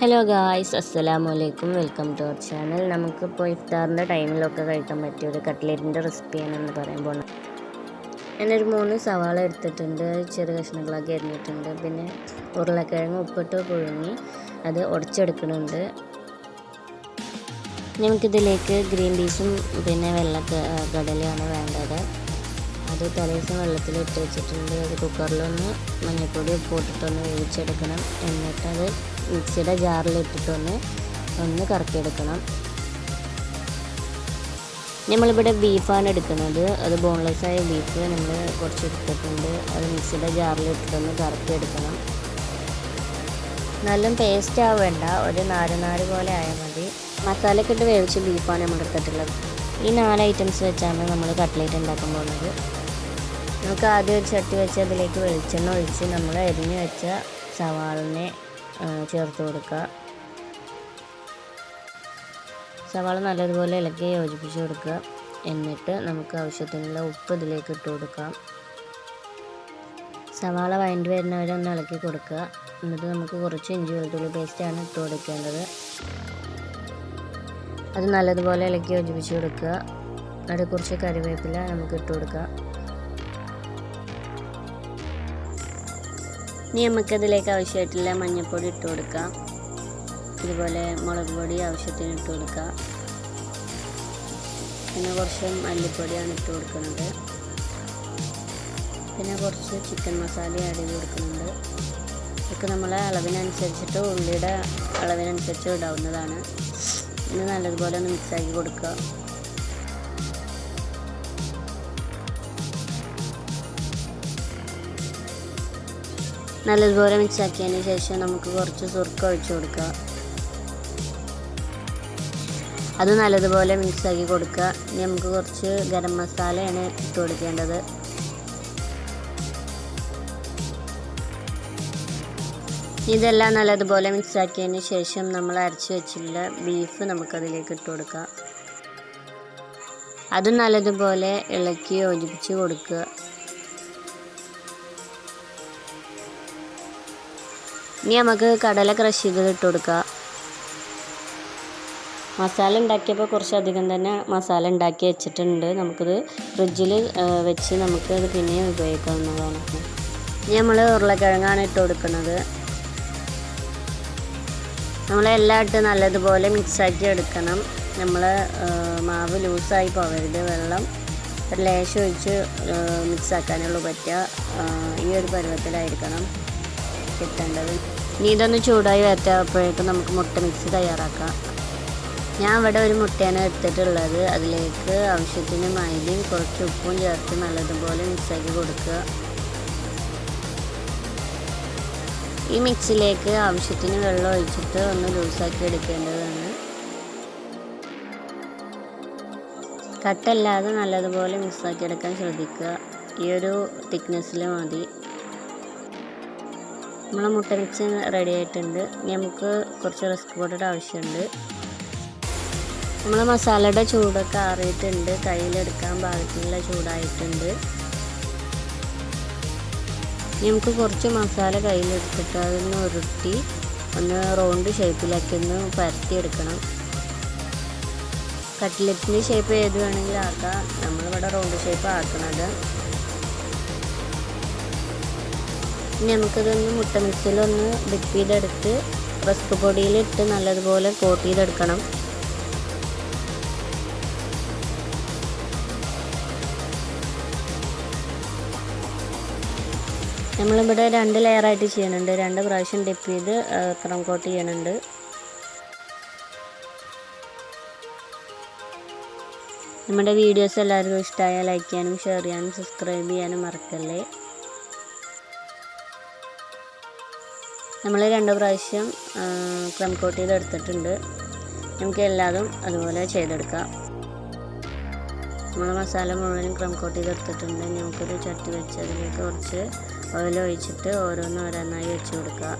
Hello guys അസ്സലാമു അലൈക്കും welcome to our channel നമുക്കിപ്പോൾ ഇഫ്താറിന്റെ ടൈമിലൊക്കെ കഴിക്കാൻ പറ്റിയ ഒരു കട്ട്ലേറ്റിന്റെ റെസിപ്പിയാണെന്ന് പറയാൻ ഞാൻ ഞാനൊരു മൂന്ന് സവാള എടുത്തിട്ടുണ്ട്. ചെറിയ കഷ്ണങ്ങളൊക്കെ അരിഞ്ഞിട്ടുണ്ട്. പിന്നെ ഉരുളക്കിഴങ്ങ് ഉപ്പിട്ട് പുഴുങ്ങി അത് ഉടച്ചെടുക്കുന്നുണ്ട് നമുക്കിതിലേക്ക് ഗ്രീൻ പീസും പിന്നെ വെള്ള കടലയാണ് വേണ്ടത്. അത് തലേദിവസം വെള്ളത്തിൽ ഇട്ട് വെച്ചിട്ടുണ്ട്. അത് കുക്കറിലൊന്ന് മഞ്ഞൾപ്പൊടി ഉപ്പ് ഇട്ടിട്ടൊന്ന് വേവിച്ചെടുക്കണം. എന്നിട്ടത് മിക്സിയുടെ ജാറിലിട്ടിട്ടൊന്ന് ഒന്ന് കറക്കിയെടുക്കണം. നമ്മളിവിടെ ബീഫാണ് എടുക്കുന്നത്. അത് ബോൺലെസ് ആയ ബീഫ് നമ്മൾ കുറച്ച് എടുത്തിട്ടുണ്ട്. അത് മിക്സിയുടെ ജാറിലിട്ടിട്ടൊന്ന് കറക്കിയെടുക്കണം. നല്ല പേസ്റ്റ് ആവേണ്ട. ഒരു നാല് നാല് പോലെ ആയാൽ മതി. മസാലയൊക്കെ ഇട്ട് വേവിച്ച ബീഫാണ് നമ്മൾ എടുത്തിട്ടുള്ളത്. ഈ നാല് ഐറ്റംസ് വെച്ചാണ് നമ്മൾ കട്ട്ലേറ്റ് ഉണ്ടാക്കാൻ പോകുന്നത്. നമുക്ക് ആദ്യം ഒരു ചട്ടി വെച്ച് അതിലേക്ക് വെളിച്ചെണ്ണ ഒഴിച്ച് നമ്മൾ എരിഞ്ഞു വെച്ച സവാളിനെ ചേർത്ത് കൊടുക്കുക. സവാള നല്ലതുപോലെ ഇളക്കി യോജിപ്പിച്ച് കൊടുക്കുക. എന്നിട്ട് നമുക്ക് ആവശ്യത്തിനുള്ള ഉപ്പ് ഇതിലേക്ക് ഇട്ട് കൊടുക്കാം. സവാള വഴണ്ടി വരുന്നവരെ ഒന്ന് ഇളക്കി കൊടുക്കുക. എന്നിട്ട് നമുക്ക് കുറച്ച് ഇഞ്ചി വെളുത്തുള്ളി പേസ്റ്റാണ് ഇട്ട് കൊടുക്കേണ്ടത്. അത് നല്ലതുപോലെ ഇളക്കി യോജിപ്പിച്ച് കൊടുക്കുക. അത് കുറച്ച് കറിവേപ്പില നമുക്ക് ഇട്ട് കൊടുക്കുക ഇനി നമുക്കതിലേക്ക് ആവശ്യമായിട്ടുള്ള മഞ്ഞൾപ്പൊടി ഇട്ട് കൊടുക്കാം. ഇതുപോലെ മുളക് പൊടി ആവശ്യത്തിന് ഇട്ട് കൊടുക്കാം. പിന്നെ കുറച്ച് മല്ലിപ്പൊടിയാണ് ഇട്ട് കൊടുക്കുന്നത്. പിന്നെ കുറച്ച് ചിക്കൻ മസാല ആഡ് ചെയ്ത് കൊടുക്കുന്നുണ്ട്. ഇതൊക്കെ നമ്മളെ അളവിനനുസരിച്ചിട്ട് ഉള്ളിയുടെ അളവിനനുസരിച്ച് ഇടാവുന്നതാണ്. ഇത് നല്ലതുപോലെ ഒന്ന് മിക്സാക്കി കൊടുക്കുക. നല്ലതുപോലെ മിക്സ് ആക്കിയതിന് ശേഷം നമുക്ക് കുറച്ച് സുർക്ക ഒഴിച്ചു കൊടുക്കുക. അത് നല്ലതുപോലെ മിക്സ് ആക്കി കൊടുക്കുക. ഇനി നമുക്ക് കുറച്ച് ഗരം മസാലയാണ് ഇട്ട് കൊടുക്കേണ്ടത്. ഇതെല്ലാം നല്ലതുപോലെ മിക്സ് ആക്കിയതിന് ശേഷം നമ്മൾ അരച്ച് വെച്ചിട്ടുള്ള ബീഫ് നമുക്കതിലേക്ക് ഇട്ട് കൊടുക്കുക അതും നല്ലതുപോലെ ഇളക്കി യോജിപ്പിച്ച് കൊടുക്കുക. ഇനി നമുക്ക് കടല ക്രഷ് ചെയ്ത് ഇട്ട് കൊടുക്കുക മസാല ഉണ്ടാക്കിയപ്പോൾ കുറച്ചധികം തന്നെ മസാല ഉണ്ടാക്കി വെച്ചിട്ടുണ്ട്. നമുക്കിത് ഫ്രിഡ്ജിൽ വെച്ച് നമുക്ക് അത് പിന്നെയും ഉപയോഗിക്കാവുന്നതാണ്. ഇനി നമ്മൾ ഉരുളക്കിഴങ്ങാണ് ഇട്ട് കൊടുക്കുന്നത്. നമ്മളെല്ലാം ഇട്ട് നല്ലതുപോലെ മിക്സാക്കി എടുക്കണം. നമ്മൾ മാവ് ലൂസായി പോകരുത് വെള്ളം ഒരു ലേശം ഒഴിച്ച് മിക്സാക്കാനുള്ളൂ പറ്റുക. ഈ ഒരു പരുവത്തിലായിരിക്കണം. കിട്ടേണ്ടത് ഇനി ഇതൊന്ന് ചൂടായി വരട്ടപ്പോഴേക്കും നമുക്ക് മുട്ട മിക്സ് തയ്യാറാക്കാം. ഞാൻ ഇവിടെ ഒരു മുട്ടയാണ് എടുത്തിട്ടുള്ളത്. അതിലേക്ക് ആവശ്യത്തിന് മൈദയും കുറച്ച് ഉപ്പും ചേർത്ത് നല്ലതുപോലെ മിക്സാക്കി കൊടുക്കുക. ഈ മിക്സിലേക്ക് ആവശ്യത്തിന് വെള്ളം ഒഴിച്ചിട്ട് ഒന്ന് ലൂസാക്കി എടുക്കേണ്ടതാണ്. കട്ടല്ലാതെ നല്ലതുപോലെ മിക്സാക്കി എടുക്കാൻ ശ്രദ്ധിക്കുക. ഈ ഒരു തിക്നെസ്സിൽ മതി. നമ്മളെ മുട്ട മിക്സ് റെഡി ആയിട്ടുണ്ട്. ഇനി നമുക്ക് കുറച്ച് റിസ്ക് പൗഡർ ആവശ്യമുണ്ട്. നമ്മളെ മസാലയുടെ ചൂടൊക്കെ ആറിയിട്ടുണ്ട്. കയ്യിലെടുക്കാൻ പാകത്തിനുള്ള ചൂടായിട്ടുണ്ട്. ഇനി നമുക്ക് കുറച്ച് മസാല കയ്യിലെടുത്തിട്ട് അതൊന്ന് ഉരുട്ടി ഒന്ന് റൗണ്ട് ഷേപ്പിലാക്കി ഒന്ന് പരത്തിയെടുക്കണം. കട്ട്ലറ്റിന്റെ ഷേപ്പ് ഏത് വേണമെങ്കിലും ആക്കാം. നമ്മളിവിടെ റൗണ്ട് ഷേപ്പ് ആക്കണത്. ഇനി നമുക്കിതൊന്ന് മുട്ട മിക്സിയിലൊന്ന് ഡിപ്പ് ചെയ്തെടുത്ത് റസ്ക് പൊടിയിലിട്ട് നല്ലതുപോലെ കോട്ട് ചെയ്തെടുക്കണം. നമ്മളിവിടെ രണ്ട് ലെയറായിട്ട് ചെയ്യണുണ്ട് രണ്ട് പ്രാവശ്യം ഡിപ്പ് ചെയ്ത് ക്രം കോട്ട് ചെയ്യണുണ്ട് നമ്മുടെ വീഡിയോസ് എല്ലാവർക്കും ഇഷ്ടമായ ലൈക്ക് ചെയ്യാനും ഷെയർ ചെയ്യാനും സബ്സ്ക്രൈബ് ചെയ്യാനും മറക്കല്ലേ? നമ്മൾ രണ്ട് പ്രാവശ്യം ക്രം കോട്ട് ചെയ്ത് എടുത്തിട്ടുണ്ട് നമുക്ക് എല്ലാതും അതുപോലെ ചെയ്തെടുക്കാം. നമ്മൾ മസാല മുഴുവനും ക്രം കോട്ട് ചെയ്ത് എടുത്തിട്ടുണ്ട് നമുക്കൊരു ചട്ടി വെച്ച് അതിലേക്ക് കുറച്ച് ഓയിൽ ഒഴിച്ചിട്ട് ഓരോന്ന് ഓരോന്നായി വെച്ച് കൊടുക്കുക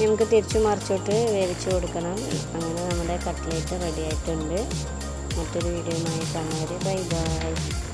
നമുക്ക് തിരിച്ചു മറിച്ചിട്ട് വേവിച്ച് കൊടുക്കണം. അങ്ങനെ നമ്മുടെ കട്ട്ലേറ്റ് റെഡി ആയിട്ടുണ്ട്. またルイルマエさあれバイバイ